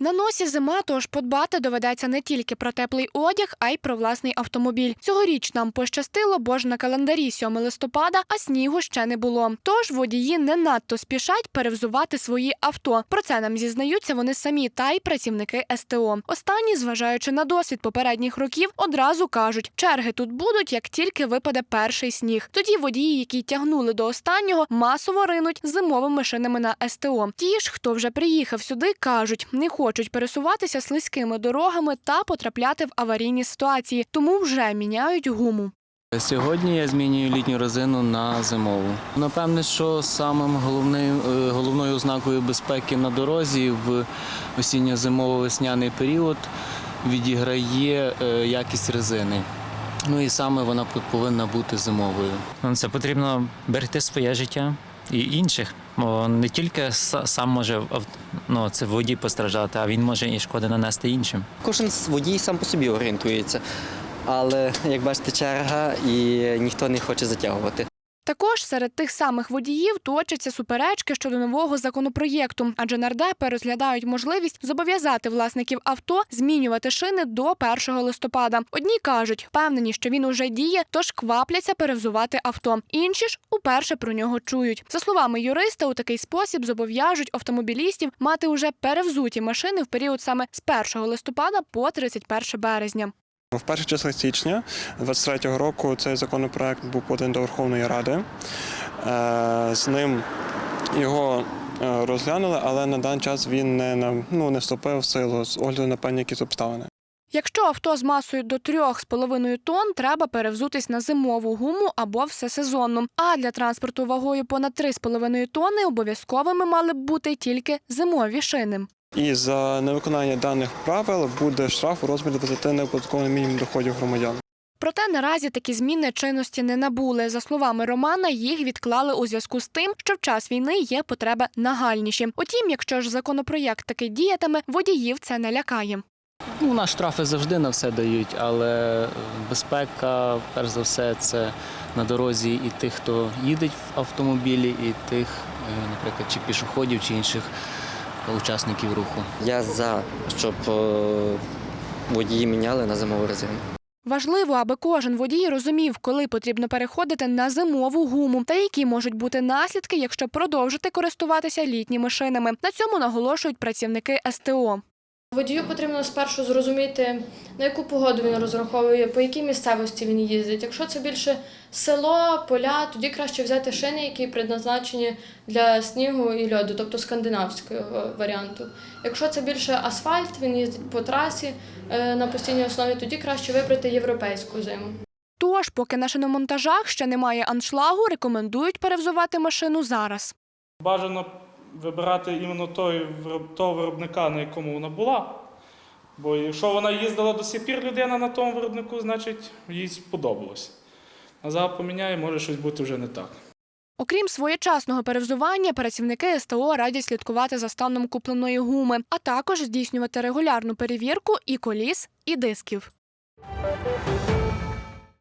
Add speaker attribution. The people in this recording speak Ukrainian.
Speaker 1: На носі зима, тож подбати доведеться не тільки про теплий одяг, а й про власний автомобіль. Цьогоріч нам пощастило, бо ж на календарі 7 листопада, а снігу ще не було. Тож водії не надто спішать перевзувати свої авто. Про це нам зізнаються вони самі та й працівники СТО. Останні, зважаючи на досвід попередніх років, одразу кажуть, черги тут будуть, як тільки випаде перший сніг. Тоді водії, які тягнули до останнього, масово ринуть зимовими шинами на СТО. Ті ж, хто вже приїхав сюди, кажуть, не хочуть пересуватися слизькими дорогами та потрапляти в аварійні ситуації, тому вже міняють гуму.
Speaker 2: Сьогодні я змінюю літню резину на зимову. Напевне, що самим головною, е, головною ознакою безпеки на дорозі в осінньо-зимово-весняний період відіграє е, якість резини. Ну і саме вона повинна бути зимовою.
Speaker 3: Це потрібно берегти своє життя і інших. Бо не тільки сам може ну, це водій постраждати, а він може і шкоди нанести іншим.
Speaker 4: Кожен водій сам по собі орієнтується. Але як бачите, черга і ніхто не хоче затягувати.
Speaker 1: Також серед тих самих водіїв точаться суперечки щодо нового законопроєкту, адже нардепи розглядають можливість зобов'язати власників авто змінювати шини до 1 листопада. Одні кажуть, впевнені, що він уже діє, тож квапляться перевзувати авто. Інші ж уперше про нього чують. За словами юриста, у такий спосіб зобов'яжуть автомобілістів мати уже перевзуті машини в період саме з 1 листопада по 31 березня.
Speaker 5: В перших числах січня 23-го року цей законопроект був поданий до Верховної Ради. Е, З ним його е, розглянули, але на даний час він не, ну, не вступив в силу з огляду на певні якісь обставини.
Speaker 1: Якщо авто з масою до 3,5 тонн, треба перевзутись на зимову гуму або всесезонну. А для транспорту вагою понад 3,5 тонни обов'язковими мали б бути тільки зимові шини.
Speaker 5: І за невиконання даних правил буде штраф у розмірі 20 неоподаткованих мінімум доходів громадян.
Speaker 1: Проте наразі такі зміни чинності не набули. За словами Романа, їх відклали у зв'язку з тим, що в час війни є потреби нагальніші. Утім, якщо ж законопроєкт таки діятиме, водіїв це не лякає.
Speaker 2: Ну, у нас штрафи завжди на все дають, але безпека, перш за все, це на дорозі і тих, хто їде в автомобілі, і тих, е, наприклад, чи пішоходів, чи інших учасників руху.
Speaker 4: Я за, щоб е, водії міняли на зимову резину.
Speaker 1: Важливо, аби кожен водій розумів, коли потрібно переходити на зимову гуму, та які можуть бути наслідки, якщо продовжити користуватися літніми шинами. На цьому наголошують працівники СТО.
Speaker 6: Водію потрібно спершу зрозуміти, на яку погоду він розраховує, по якій місцевості він їздить. Якщо це більше село, поля, тоді краще взяти шини, які предназначені для снігу і льоду, тобто скандинавського варіанту. Якщо це більше асфальт, він їздить по трасі е, на постійній основі, тоді краще вибрати європейську зиму.
Speaker 1: Тож, поки на шиномонтажах ще немає аншлагу, рекомендують перевзувати машину зараз.
Speaker 7: Бажано вибирати іменно той, того виробника, на якому вона була. Бо якщо вона їздила до сих пір людина на тому виробнику, значить їй сподобалось. А зараз поміняє, може щось бути вже не так.
Speaker 1: Окрім своєчасного перевзування, працівники СТО радять слідкувати за станом купленої гуми, а також здійснювати регулярну перевірку і коліс, і дисків.